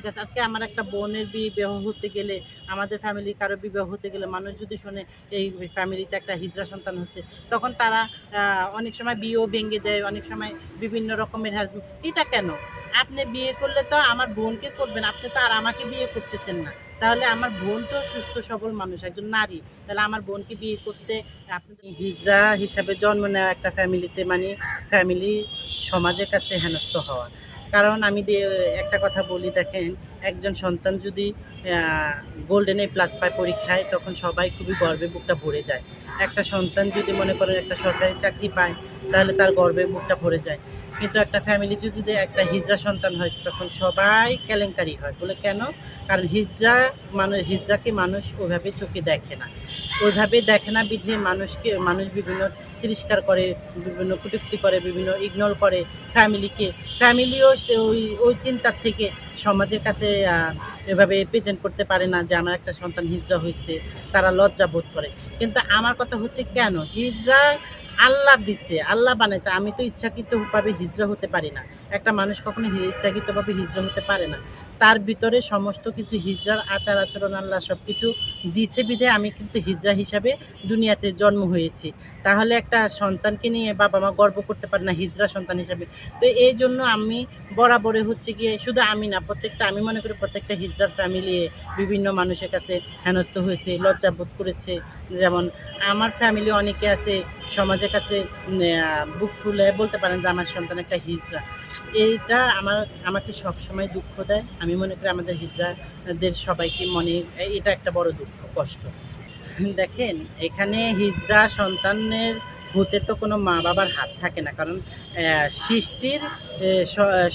মানুষের আছে? আজকে আমার একটা বোনের বিবাহ হতে গেলে, আমাদের ফ্যামিলি কারও বিবাহ হতে গেলে মানুষ যদি শোনে এই ফ্যামিলিতে একটা হিজড়া সন্তান হচ্ছে, তখন তারা অনেক সময় বিয়েও ভেঙে দেয়, অনেক সময় বিভিন্ন রকমের harassment। এটা কেন? আপনি বিয়ে করলে তো আমার বোনকে করবেন, আপনি তো আর আমাকে বিয়ে করতেছেন না। তাহলে আমার বোন তো সুস্থ, সবল মানুষ, একজন নারী। তাহলে আমার বোনকে বিয়ে করতে আপনি হিজড়া হিসাবে জন্ম নেওয়া একটা ফ্যামিলিতে মানে ফ্যামিলি সমাজের কাছে হেনস্থ হওয়া। কারণ আমি একটা কথা বলি, দেখেন, একজন সন্তান যদি গোল্ডেন এ প্লাস পায় পরীক্ষায়, তখন সবাই খুবই গর্বে বুকটা ভরে যায়। একটা সন্তান যদি মনে করেন একটা সরকারি চাকরি পায়, তাহলে তার গর্বে বুকটা ভরে যায়। কিন্তু একটা ফ্যামিলি যদি একটা হিজড়া সন্তান হয়, তখন সবাই কেলেঙ্কারি হয়। বলে কেন? কারণ হিজড়া মানুষ হিজড়াকে মানুষ ওইভাবে চোখে দেখে না। ওইভাবে দেখে না বিধে মানুষকে, মানুষ বিভিন্ন তিরস্কার করে, বিভিন্ন কটূক্তি করে, বিভিন্ন ইগনোর করে ফ্যামিলিকে ফ্যামিলিও সে ওই ওই চিন্তার থেকে সমাজের কাছে এভাবে প্রেজেন্ট করতে পারে না যে, আমার একটা সন্তান হিজড়া হয়েছে তারা লজ্জা বোধ করে। কিন্তু আমার কথা হচ্ছে কেন? হিজড়া আল্লাহ দিছে, আল্লাহ বানাইছে। আমি তো ইচ্ছাকৃতভাবে হিজড়া হতে পারি না। একটা মানুষ কখনো ইচ্ছাকৃতভাবে হিজড়া হতে পারে না। তার ভিতরে সমস্ত কিছু হিজড়ার আচার আচরণ, আল্লাহ সব কিছু দিছে বিধে আমি কিন্তু হিজড়া হিসাবে দুনিয়াতে জন্ম হয়েছি। তাহলে একটা সন্তানকে নিয়ে বাবা মা গর্ব করতে পারে না হিজড়া সন্তান হিসাবে। তো এই জন্য আমি বরাবরে হচ্ছে গিয়ে শুধু আমি না, প্রত্যেকটা আমি মনে করি প্রত্যেকটা হিজড়ার ফ্যামিলি বিভিন্ন মানুষের কাছে হেনস্থ হয়েছে, লজ্জা বোধ করেছে। যেমন আমার ফ্যামিলি অনেকে আছে, সমাজের কাছে বুক ফুলে বলতে পারেন যে আমার সন্তান একটা হিজড়া এইটা আমার, আমাকে সবসময় দুঃখ দেয়। আমি মনে করি আমাদের হিজড়াদের সবাইকে মনে এটা একটা বড় দুঃখ, কষ্ট। দেখেন, এখানে হিজড়া সন্তানের হতে তো কোনো মা বাবার হাত থাকে না। কারণ সৃষ্টির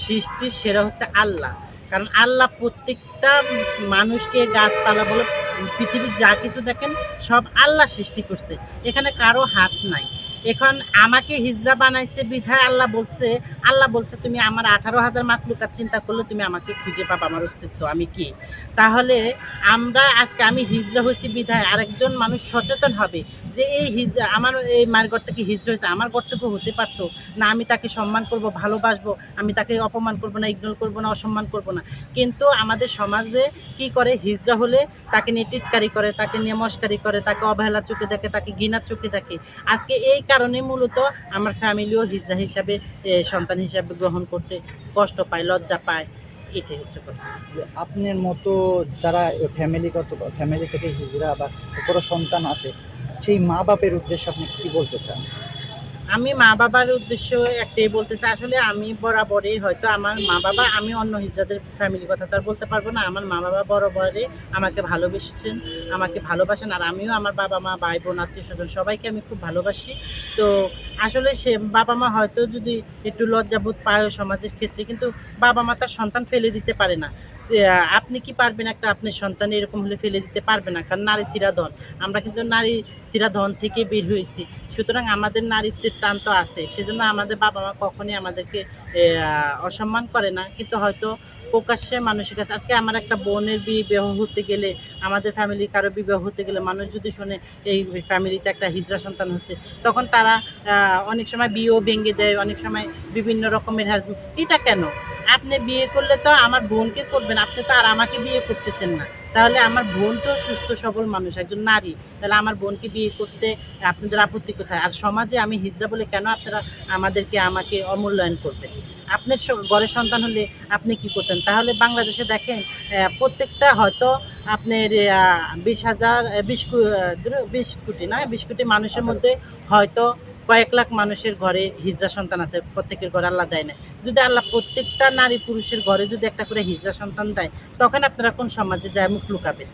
সৃষ্টির সেরা হচ্ছে আল্লাহ। কারণ আল্লাহ প্রত্যেকটা মানুষকে গাছপালা বলে, পৃথিবীর যা কিছু দেখেন, সব আল্লাহ সৃষ্টি করছে। এখানে কারও হাত নাই। এখন আমাকে হিজরা বানাইছে, বিধায় আল্লাহ বলছে আল্লাহ বলছে, তুমি আমার আঠারো হাজার মাকলুকার চিন্তা করলে তুমি আমাকে খুঁজে পাবো আমার অস্তিত্ব, আমি কি? তাহলে আমরা আজকে আমি হিজরা হয়েছি, বিধায় আরেকজন মানুষ সচেতন হবে। যে এই আমার এই মায়ের ঘর থেকে হিজড়া হয়েছে, আমার ঘর থেকেও হতে পারতো না, আমি তাকে সম্মান করব, ভালোবাসবো, আমি তাকে অপমান করব না ইগনোর করব না, অসম্মান করব না। কিন্তু আমাদের সমাজে কি করে? হিজড়া হলে তাকে নিয়ে টিটকারি করে, তাকে নিয়ে মস্কারি করে, তাকে অবহেলা চোখে দেখে, তাকে ঘৃণার চোখে দেখে। আজকে এই কারণে মূলত আমার ফ্যামিলিও হিজড়া হিসাবে সন্তান হিসাবে গ্রহণ করতে কষ্ট পায়, লজ্জা পায়। এটাই হচ্ছে কথা। আপনার মতো যারা ফ্যামিলিগত ফ্যামিলি থেকে হিজড়া বা কোনো সন্তান আছে সেই মা বাপের উদ্দেশ্যে আপনি কি বলতে চান? আমি মা বাবার উদ্দেশ্য একটাই বলতে চাই, আসলে আমি বরাবরই হয়তো আমার মা বাবা, আমি অন্য হিজাদের ফ্যামিলির কথা তার বলতে পারব না, আমার মা বাবা বরাবরে আমাকে ভালোবেসেছেন, আমাকে ভালোবাসেন, আর আমিও আমার বাবা মা, ভাই বোন, আত্মীয় স্বজন সবাইকে আমি খুব ভালোবাসি। তো আসলে সে বাবা মা হয়তো যদি একটু লজ্জাবোধ পায় সমাজের ক্ষেত্রে, কিন্তু বাবা মা তার সন্তান ফেলে দিতে পারে না। আপনি কি পারবেন একটা আপনার সন্তান এরকম হলে ফেলে দিতে পারবে না? কারণ নারী চিরাধন আমরা কিন্তু নারী চিরাধন থেকে বের হয়েছি। সুতরাং আমাদের নারীত্বের টান তো আছে। সেজন্য আমাদের বাবা মা কখনই আমাদেরকে অসম্মান করে না। কিন্তু হয়তো প্রকাশ্যে মানুষের কাছে, আজকে আমার একটা বোনের বিবাহ হতে গেলে, আমাদের ফ্যামিলি কারও বিবাহ হতে গেলে মানুষ যদি শোনে এই ফ্যামিলিতে একটা হিজড়া সন্তান হচ্ছে, তখন তারা অনেক সময় বিয়েও ভেঙে দেয়, অনেক সময় বিভিন্ন রকমের harassment। এটা কেন? আপনি বিয়ে করলে তো আমার বোনকে করবেন, আপনি তো আর আমাকে বিয়ে করতেছেন না। তাহলে আমার বোন তো সুস্থ, সবল মানুষ, একজন নারী। তাহলে আমার বোনকে বিয়ে করতে আপনাদের আপত্তি কোথায়? আর সমাজে আমি হিজড়া বলে কেন আপনারা আমাদেরকে আমাকে অমূল্যায়ন করবেন? আপনার ঘরের সন্তান হলে আপনি কি করতেন? তাহলে বাংলাদেশে দেখেন প্রত্যেকটা হয়তো আপনার বিশ হাজার বিশ বিশ কোটি না বিশ কোটি মানুষের মধ্যে হয়তো কয়েক লাখ মানুষের ঘরে হিজরা সন্তান আছে, প্রত্যেকের ঘরে আল্লাহ দেয় না। যদি আল্লাহ প্রত্যেকটা নারী পুরুষের ঘরে যদি একটা করে হিজরা সন্তান দেয়, তখন আপনারা কোন সমাজে যায় মুখ লুকাবেন?